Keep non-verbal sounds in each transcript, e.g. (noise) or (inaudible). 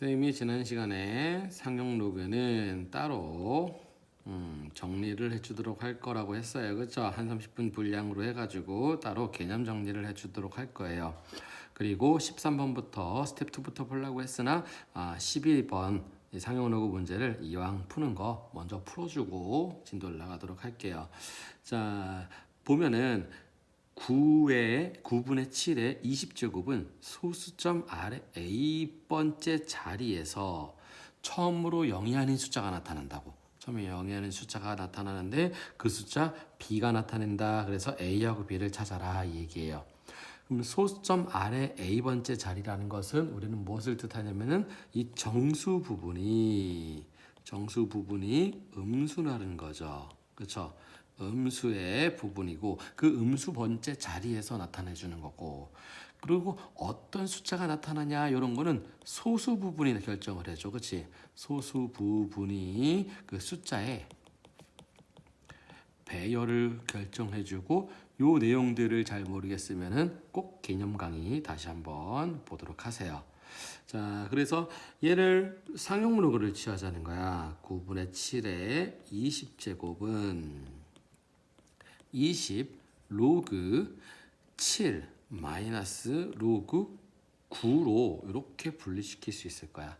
선생님이 지난 시간에 상용 로그는 따로 음, 정리를 해주도록 할 거라고 했어요. 그렇죠? 한 30분 분량으로 해가지고 따로 개념 정리를 해주도록 할 거예요. 그리고 13번부터 스텝 2부터 보려고 했으나 아, 12번 이 상용 로그 문제를 이왕 푸는 거 먼저 풀어주고 진도를 나가도록 할게요. 자 보면은 9의 9분의 7의 20제곱은 소수점 아래 A번째 자리에서 처음으로 0이 아닌 숫자가 나타난다고. 처음에 0이 아닌 숫자가 나타나는데 그 숫자 B가 나타낸다. 그래서 A하고 B를 찾아라 이 얘기예요. 그럼 소수점 아래 A번째 자리라는 것은 우리는 무엇을 뜻하냐면은 이 정수 부분이 정수 부분이 음수라는 거죠. 그렇죠? 음수의 부분이고 그 음수 번째 자리에서 나타내 주는 거고 그리고 어떤 숫자가 나타나냐 이런 거는 소수 부분이 결정을 해줘 그렇지 소수 부분이 그 숫자의 배열을 결정해 주고 요 내용들을 잘 모르겠으면은 꼭 개념 강의 다시 한번 보도록 하세요. 자, 그래서 얘를 상용 로그를 취하자는 거야. 9분의 7의 20제곱은 20 로그 7 마이너스 로그 9로 이렇게 분리시킬 수 있을 거야.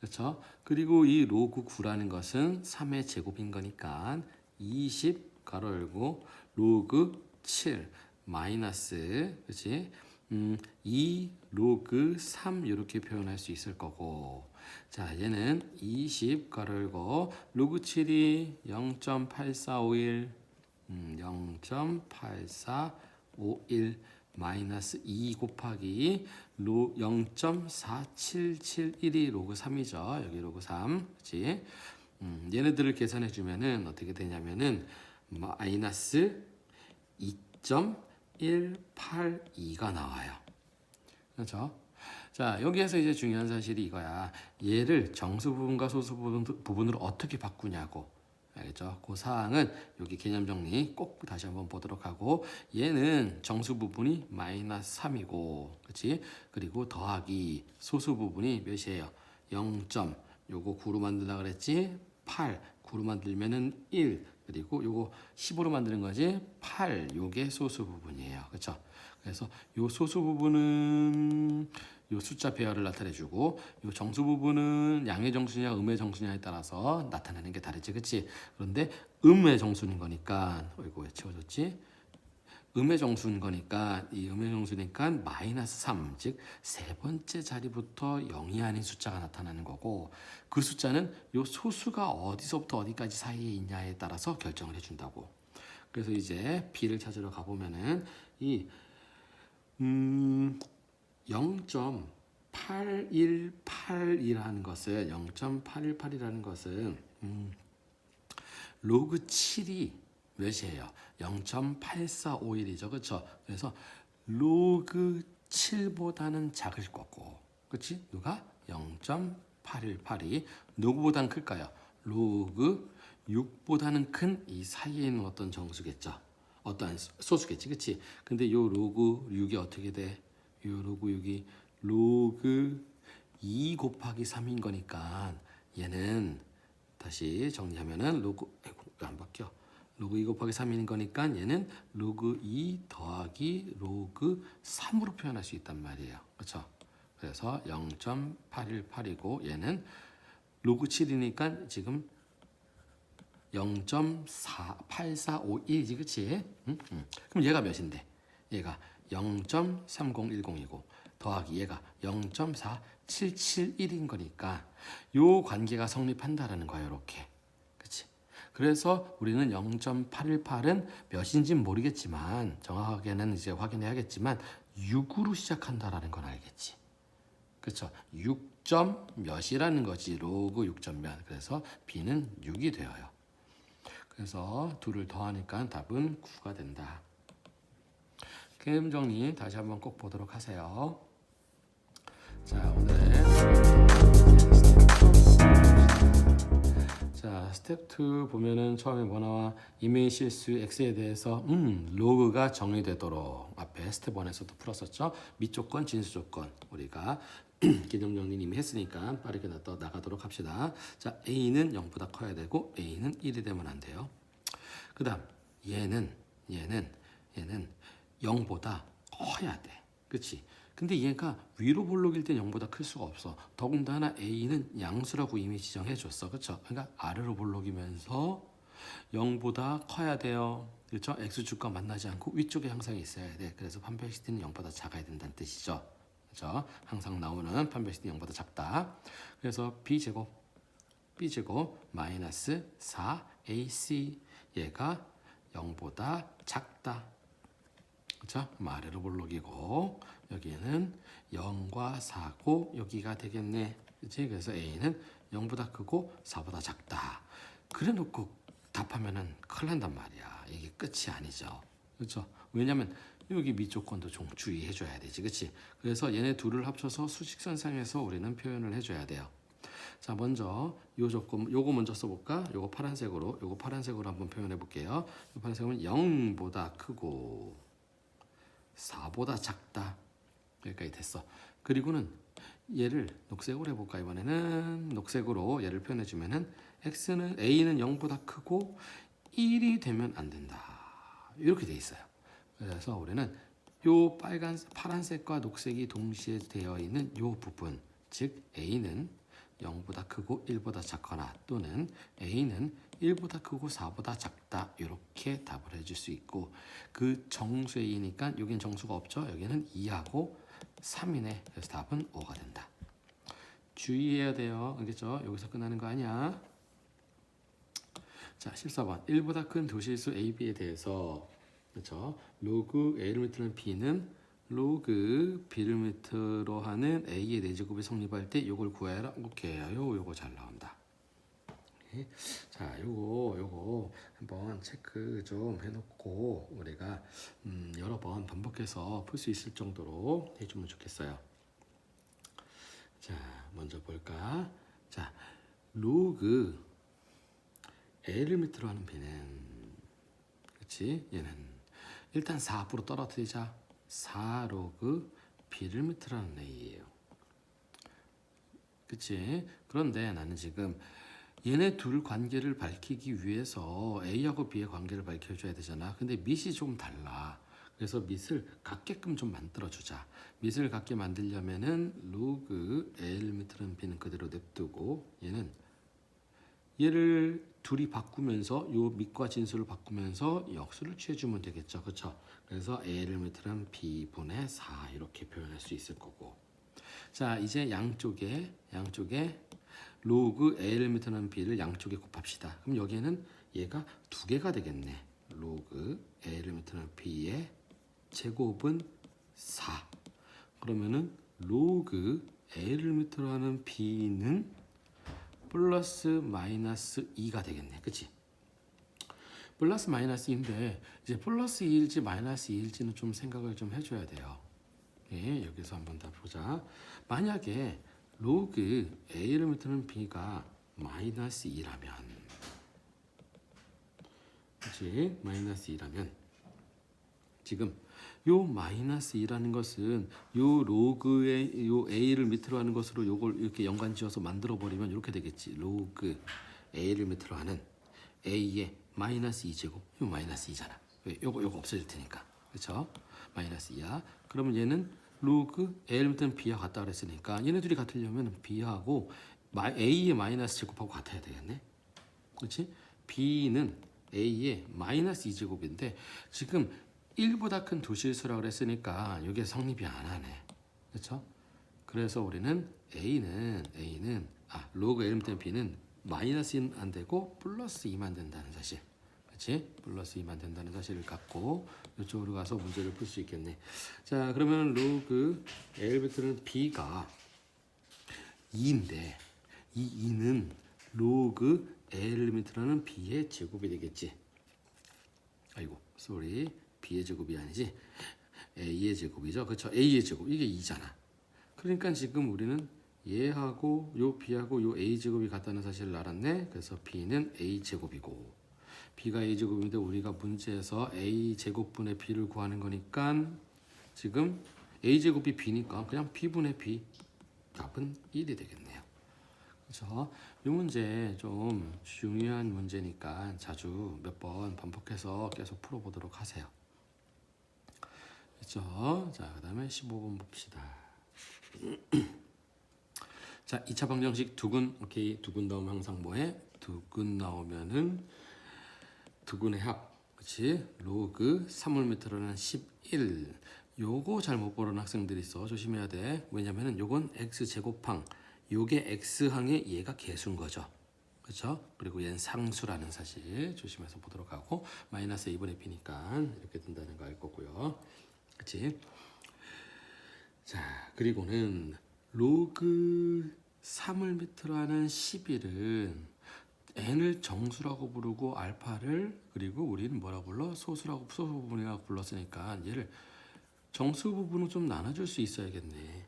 그렇죠? 그리고 이 로그 9라는 것은 3의 제곱인 거니까 20 가로 열고 로그 7 마이너스 그렇지? 음, 2 로그 3 이렇게 표현할 수 있을 거고 자 얘는 20 가로 열고 로그 7이 0.8451 음, 0.8451 마이너스 2 곱하기 로 0.4771이 로그 3이죠. 여기 로그 3. 그렇지? 음, 얘네들을 계산해 주면은 어떻게 되냐면은 마이너스 2.182가 나와요. 그렇죠? 자, 여기에서 이제 중요한 사실이 이거야. 얘를 정수 부분과 소수 부분, 부분으로 어떻게 바꾸냐고. 알겠죠? 그 사항은 여기 개념 정리 꼭 다시 한번 보도록 하고 얘는 정수 부분이 마이너스 3이고 그렇지? 그리고 더하기 소수 부분이 몇이에요? 0. 요거 9로 만들라 그랬지? 8 9로 만들면은 1 그리고 요거 10으로 만드는 거지? 8 요게 소수 부분이에요. 그렇죠? 그래서 요 소수 부분은 요 숫자 배열을 나타내주고 요 정수 부분은 양의 정수냐 음의 정수냐에 따라서 나타내는 게 다르지 그치 그런데 음의 정수인 거니까 어이구 왜 치워졌지 음의 정수인 거니까 이 음의 정수니까 마이너스 3, 즉 세 번째 자리부터 0이 아닌 숫자가 나타나는 거고 그 숫자는 요 소수가 어디서부터 어디까지 사이에 있냐에 따라서 결정을 해준다고. 그래서 이제 b를 찾으러 가보면은 이 음, 0.818이라는 것은 0.818이라는 것은 음, 로그 7이 몇이에요? 0.8451이죠. 그렇죠? 그래서 로그 7보다는 작을 거고. 그렇지? 누가? 0.818이 누구보다는 클까요? 로그 6보다는 큰 이 사이에 있는 어떤 정수겠죠. 어떠한 소수겠지. 그렇지? 근데 요 로그 6이 어떻게 돼? 요 로그 6이 로그 2 곱하기 3인 거니까 얘는 다시 정리하면은 로그 아이고 왜안 바뀌어? 로그 2 곱하기 3인 거니까 얘는 로그 2 더하기 로그 3으로 표현할 수 있단 말이에요. 그렇죠? 그래서 0.818이고 얘는 로그 7이니까 지금 0.8451이지 그치? 응? 응. 그럼 얘가 몇인데? 얘가 0.3010이고 더하기 얘가 0.4771인 거니까 요 관계가 성립한다라는 거예요 이렇게. 그치? 그래서 우리는 0.818은 몇인지 모르겠지만 정확하게는 이제 확인해야겠지만 6으로 시작한다라는 건 알겠지. 그렇죠 6점 몇이라는 거지 로그 6점 몇. 그래서 b는 6이 되어요. 그래서 둘을 더하니까 답은 9가 된다. 개념 정리 다시 한번 꼭 보도록 하세요. 자, 오늘의 자, 스텝 2 보면은 처음에 뭐 나와 이메일 실수 x에 대해서 음, 로그가 정의되도록 앞에 스텝 1에서도 풀었었죠. 밑 조건, 진수 조건. 우리가 (clears throat) 개념 정리는 이미 했으니까 빠르게 나 나가도록 합시다. 자, a는 0보다 커야 되고 a는 1이 되면 안 돼요. 그 다음 얘는 얘는 얘는 0보다 커야 돼. 그렇지? 근데 얘가 위로 볼록일 땐 0보다 클 수가 없어. 더군다나 a는 양수라고 이미 지정해 줬어. 그렇죠? 그러니까 아래로 볼록이면서 0보다 커야 돼요. 그렇죠? x축과 만나지 않고 위쪽에 항상 있어야 돼. 그래서 판별시티는 0보다 작아야 된다는 뜻이죠. 그렇죠? 항상 나오는 판별시티는 0보다 작다. 그래서 b제곱 b제곱 마이너스 4ac 얘가 0보다 작다. 그렇죠? 아래로 볼록이고 여기에는 0과 4고 여기가 되겠네. 그렇지? 그래서 a는 0보다 크고 4보다 작다. 그래 놓고 답하면은 큰일 난단 말이야. 이게 끝이 아니죠. 그렇죠? 왜냐면 여기 미조건도 좀 주의해 줘야 되지. 그렇지? 그래서 얘네 둘을 합쳐서 수직선상에서 우리는 표현을 해 줘야 돼요. 자, 먼저 요 조건 요거 먼저 써 볼까? 요거 파란색으로 요거 파란색으로 한번 표현해 볼게요. 요 파란색은 0보다 크고 4보다 작다. 여기까지 됐어. 그리고는 얘를 녹색으로 해볼까 이번에는 녹색으로 얘를 표현해 주면은 x는 a는 0보다 크고 1이 되면 안 된다. 이렇게 돼 있어요. 그래서 우리는 요 빨간 파란색과 녹색이 동시에 되어 있는 요 부분 즉 a는 0보다 크고 1보다 작거나 또는 a는 1보다 크고 4보다 작다. 이렇게 답을 해줄 수 있고 그 정수의 2니까 여긴 정수가 없죠. 여기는 2하고 3이네 그래서 답은 5가 된다. 주의해야 돼요. 알겠죠? 여기서 끝나는 거 아니야? 자 14번. 1보다 큰 도실수 AB에 대해서. 그렇죠? 로그 A를 밑으로 B는 로그 밑으로 하는 A의 내제곱이 성립할 때 요걸 구해라 오케이 요 요거 잘 나온다 예. 자, 요거 요거 한번 체크 좀 해놓고 우리가 음, 여러 번 반복해서 풀 수 있을 정도로 해주면 좋겠어요. 자, 먼저 볼까? 자, 로그 A를 밑으로 하는 B는 그렇지? 얘는 일단 4 앞으로 떨어뜨리자. 4 로그 B를 밑으로 하는 A예요. 그치? 그런데 나는 지금 얘네 둘 관계를 밝히기 위해서 A하고 B의 관계를 밝혀줘야 되잖아. 근데 밑이 좀 달라. 그래서 밑을 같게끔 좀 만들어주자. 밑을 같게 만들려면은 로그 A를 밑으로는 B는 그대로 냅두고 얘는 얘를 둘이 바꾸면서 요 밑과 진수를 바꾸면서 역수를 취해주면 되겠죠. 그렇죠? 그래서 A를 밑으로는 B분의 4 이렇게 표현할 수 있을 거고 자 이제 양쪽에 양쪽에 로그 A를 밑으로는 B를 양쪽에 곱합시다. 그럼 여기에는 얘가 두 개가 되겠네. 로그 A를 밑으로는 B의 제곱은 4. 그러면은 로그 A를 밑으로 하는 B는 플러스 마이너스 2가 되겠네. 그치? 플러스 마이너스 2인데 이제 플러스 2일지 마이너스 2일지는 좀 생각을 좀 해줘야 돼요. 예, 여기서 한번 다 보자. 만약에 로그 A를 밑으로는 B가 마이너스 2라면 그치? 마이너스 2라면 지금 요 마이너스 2라는 것은 요 로그의 요 A를 밑으로 하는 것으로 요걸 이렇게 연관 지어서 만들어 버리면 이렇게 되겠지 로그 A를 밑으로 하는 A의 마이너스 2제곱 요 마이너스 2잖아 왜? 요거 요거 없어질 테니까 그렇죠? 마이너스 2야 그러면 얘는 로그 A를 밑으로 B와 같다 그랬으니까 얘네 둘이 같으려면 B하고 A의 마이너스 제곱하고 같아야 되겠네 그렇지? B는 A의 마이너스 2제곱인데 지금 1보다 큰 도실수라고 그랬으니까 이게 성립이 안 하네. 그렇죠? 그래서 우리는 A는 A는 아 로그 L 때문에 B는 마이너스 2는 안 되고 플러스 2만 된다는 사실. 그렇지? 플러스 2만 된다는 사실을 갖고 이쪽으로 가서 문제를 풀 수 있겠네. 자, 그러면 로그 L부터는 B가 2인데 이 2는 로그 L 밑으로는 B의 제곱이 되겠지. 아이고, 쏘리. B의 제곱이 아니지 A의 제곱이죠. 그렇죠? A의 제곱 이게 2잖아. 그러니까 지금 우리는 얘하고 요 B하고 요 A 제곱이 같다는 사실을 알았네. 그래서 B는 A 제곱이고 B가 A 제곱인데 우리가 문제에서 A 제곱분의 B를 구하는 거니까 지금 A 제곱이 B니까 그냥 B분의 B 답은 1이 되겠네요. 그렇죠? 이 문제 좀 중요한 문제니까 자주 몇 번 반복해서 계속 풀어보도록 하세요. 그렇죠? 자, 그다음에 15번 봅시다. (clears throat) 자, 2차 방정식 두근 오케이 두근 나오면 항상 뭐 해? 두근 나오면은 두근의 합 그치? 로그 3몰미터라는 11 요거 잘 못 보는 학생들이 있어 조심해야 돼 왜냐면은 요건 x 제곱항 요게 x항에 얘가 개수인 거죠 그렇죠? 그리고 얘는 상수라는 사실 조심해서 보도록 하고 마이너스 2분의 b니까 이렇게 된다는 거 알 거고요 그치? 자 그리고는 로그 3을 밑으로 하는 11은 n을 정수라고 부르고 알파를 그리고 우리는 뭐라 불러 소수라고 소수 부분이라고 불렀으니까 얘를 정수 부분은 좀 나눠줄 수 있어야겠네.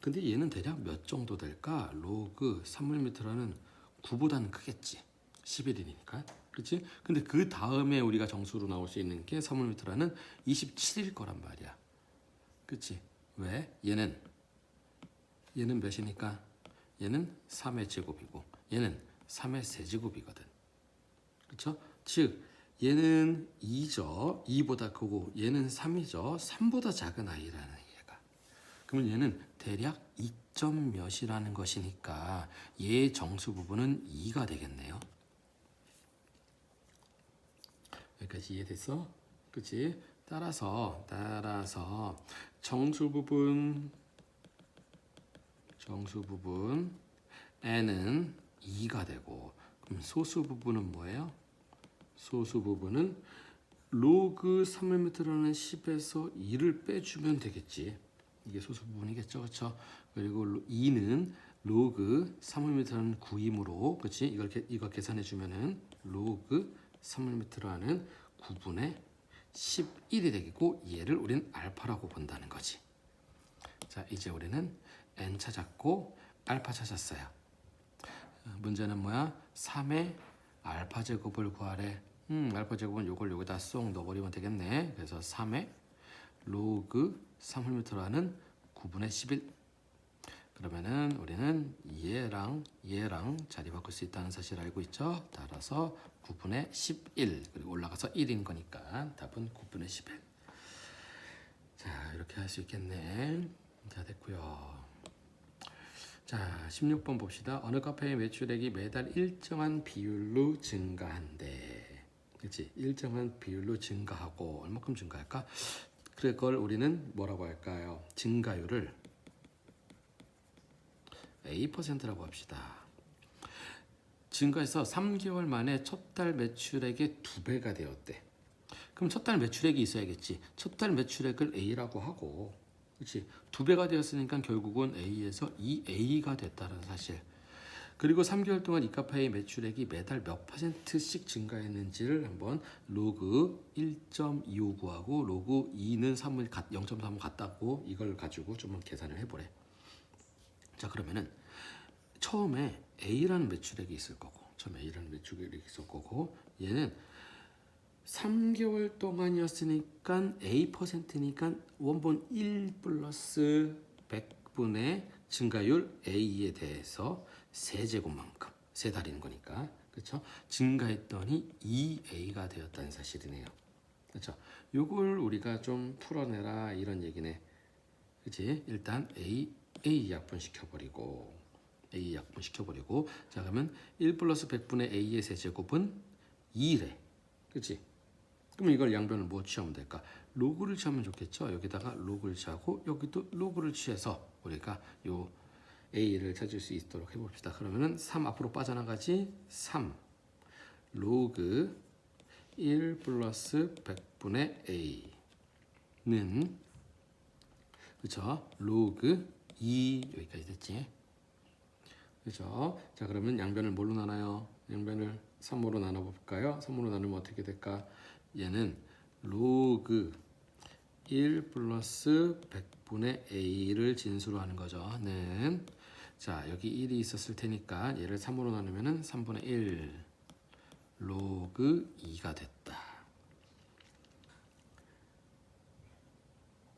근데 얘는 대략 몇 정도 될까? 로그 3mm라는 9보다는 크겠지. 11이니까. 그렇지? 근데 그 다음에 우리가 정수로 나올 수 있는 게 3mm라는 27일 거란 말이야. 그렇지? 왜? 얘는 얘는 몇이니까? 얘는 3의 제곱이고 얘는 3의 세제곱이거든. 그렇죠? 즉 얘는 2죠. 2보다 크고 얘는 3이죠. 3보다 작은 아이라는 얘가. 그러면 얘는 대략 2점 몇이라는 것이니까 얘의 정수 부분은 2가 되겠네요. 여기까지 이해됐어? 그렇지? 따라서 따라서 정수 부분 정수 부분 n은 2가 되고 그럼 소수 부분은 뭐예요? 소수 부분은 로그 3mm라는 10에서 2를 빼주면 되겠지. 이게 소수 부분이겠죠, 그렇죠? 그리고 2는 로그 3mm라는 9이므로, 그렇지? 이걸 게- 이거 계산해 주면은 로그 3mm라는 9분의 11이 되겠고 얘를 우리는 알파라고 본다는 거지. 자, 이제 우리는 n 찾았고 알파 찾았어요. 어, 문제는 뭐야? 3의 알파 제곱을 구하래. 음, 알파 제곱은 요걸 여기다 쏙 넣어버리면 되겠네. 그래서 3의 로그 3mm라는 9분의 11. 그러면은 우리는 얘랑 얘랑 자리 바꿀 수 있다는 사실 알고 있죠? 따라서 9분의 11 그리고 올라가서 1인 거니까 답은 9분의 11. 자 이렇게 할 수 있겠네. 자 됐고요. 자, 16번 봅시다. 어느 카페의 매출액이 매달 일정한 비율로 증가한대. 그렇지? 일정한 비율로 증가하고 얼마큼 증가할까? 그걸 우리는 뭐라고 할까요? 증가율을 A%라고 합시다. 증가해서 3개월 만에 첫 달 매출액의 두 배가 되었대. 그럼 첫 달 매출액이 있어야겠지. 첫 달 매출액을 A라고 하고, 그렇지? 두 배가 되었으니까 결국은 A에서 2A가 됐다는 사실. 그리고 3개월 동안 이카파의 매출액이 매달 몇 퍼센트씩 증가했는지를 한번 로그 1.259하고 로그 2는 3을 0.3을 같다고 이걸 가지고 좀 계산을 해보래. 자 그러면은 처음에 A라는 매출액이 있을 거고 처음에 A라는 매출액이 있을 거고 얘는 3개월 동안이었으니까 A 퍼센트니까 원본 1 플러스 100분의 증가율 A에 대해서 세제곱만큼 세 달인 거니까 그렇죠? 증가했더니 2A가 되었다는 사실이네요. 그렇죠? 요걸 우리가 좀 풀어내라 이런 얘기네. 그렇지? 일단 A A 약분 시켜버리고 A 약분 시켜버리고 자 그러면 1 플러스 100분의 A의 세제곱은 2래. 그렇지? 그럼 이걸 양변을 뭐 취하면 될까? 로그를 취하면 좋겠죠. 여기다가 로그를 취하고 여기도 로그를 취해서 우리가 요 A를 찾을 수 있도록 해봅시다. 그러면은 3 앞으로 빠져나가지 3 로그 1 플러스 100분의 A는 그렇죠? 로그 2 여기까지 됐지? 그렇죠? 자 그러면 양변을 뭘로 나눠요? 양변을 3으로 나눠볼까요? 3으로 나누면 어떻게 될까? 얘는 로그 1 플러스 100분의 a를 진수로 하는 거죠. 는 자, 여기 1이 있었을 테니까 얘를 3으로 나누면은 3분의 1 로그 2가 됐다.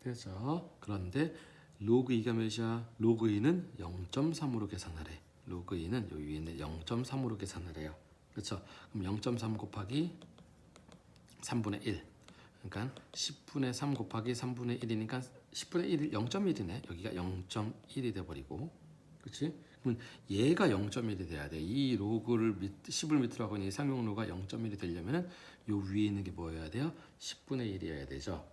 그렇죠? 그런데 로그 2가 몇이야? 로그 2는 0.3으로 계산하래. 로그 2는 요 위에 있는 0.3으로 계산하래요. 그렇죠? 그럼 0.3 곱하기 3분의 1. 그러니까 10분의 3 곱하기 3분의 1이니까 10분의 1 0.1이네. 여기가 0.1이 돼 버리고. 그렇지? 그러면 얘가 0.1이 돼야 돼. 이 로그를 밑 10을 밑으로 하고 있는 이 상용로가 0.1이 되려면 은 요 위에 있는 게 뭐여야 돼요? 10분의 1이어야 되죠.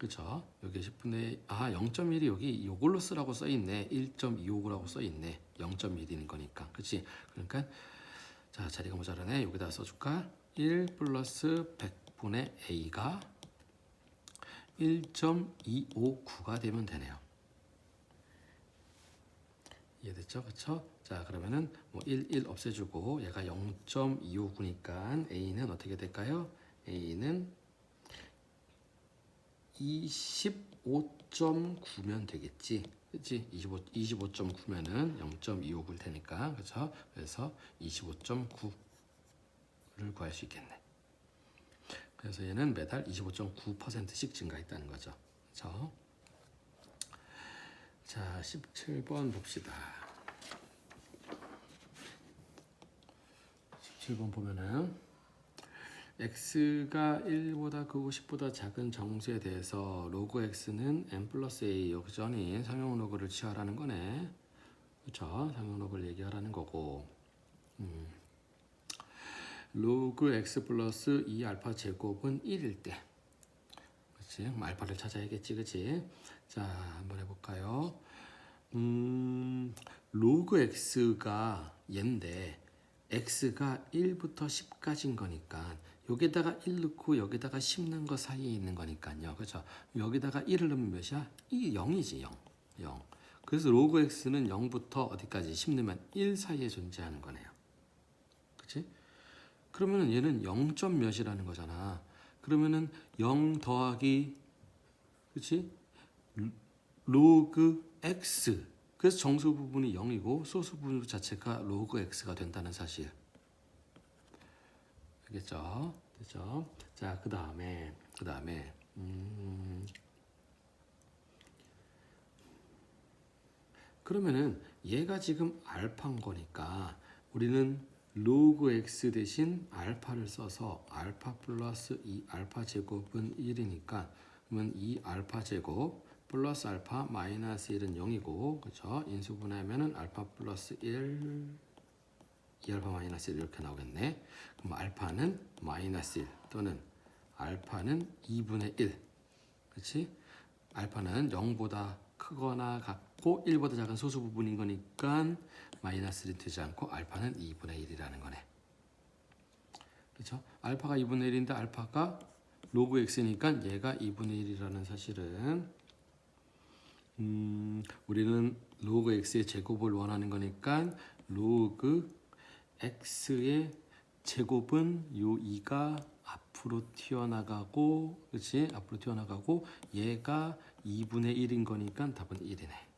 그렇죠? 여기 10분의 아 0.1이 여기 이걸로 쓰라고 써 있네. 1.25라고 써 있네. 0.1인 거니까. 그렇지? 그러니까 자, 자리가 모자라네. 여기다 써 줄까? 1 플러스 100분의 a가 1.259가 되면 되네요. 이해됐죠? 그렇죠? 자, 그러면은 뭐 1, 1 없애주고 얘가 0.259니까 a는 어떻게 될까요? a는 25.9면 되겠지. 그렇지? 25 25.9면은 0.259일 테니까. 그렇죠? 그래서 25.9를 구할 수 있겠네. 그래서 얘는 매달 25.9%씩 증가했다는 거죠. 그렇죠? 자, 17번 봅시다. 17번 보면은 x가 1보다 크고 10보다 작은 정수에 대해서 로그 x는 n 플러스 a 역전인 상용 로그를 취하라는 거네. 그렇죠? 상용 로그를 얘기하라는 거고. 음. 로그 x 플러스 2 알파 제곱은 1일 때. 그럼 알파를 찾아야겠지, 그렇지? 자, 한번 해볼까요? 음, 로그 x가 얘인데 x가 1부터 10까지인 거니까 여기다가 1 넣고 여기다가 10 넣은 거 사이에 있는 거니까요. 그렇죠? 여기다가 1을 넣으면 몇이야? 이 0이지, 0. 0. 그래서 로그 x는 0부터 어디까지 10 넣으면 1 사이에 존재하는 거네요. 그렇지? 그러면은 얘는 0. 몇이라는 거잖아. 그러면은 0 더하기 그렇지? 로그 x. 그래서 정수 부분이 0이고 소수 부분 자체가 로그 x가 된다는 사실. 알겠죠? 됐죠? 자, 그 다음에 그 다음에 음, 그러면은 얘가 지금 알파인 거니까 우리는 로그 x 대신 알파를 써서 알파 플러스 2 알파 제곱은 1이니까 그러면 2 알파 제곱 플러스 알파 마이너스 1은 0이고 그렇죠? 인수분해하면은 알파 플러스 1 2알파 마이너스 1 이렇게 나오겠네. 그럼 알파는 마이너스 1 또는 알파는 2분의 1. 그렇지? 알파는 0보다 크거나 같고 1보다 작은 소수 부분인 거니까 마이너스 1이 되지 않고 알파는 2분의 1이라는 거네. 그렇죠? 알파가 2분의 1인데 알파가 로그 x니까 얘가 2분의 1이라는 사실은 음, 우리는 로그 x의 제곱을 원하는 거니까 로그 x의 제곱은 요 2가 앞으로 튀어나가고 그렇지? 앞으로 튀어나가고 얘가 2분의 1인 거니까 답은 1이네.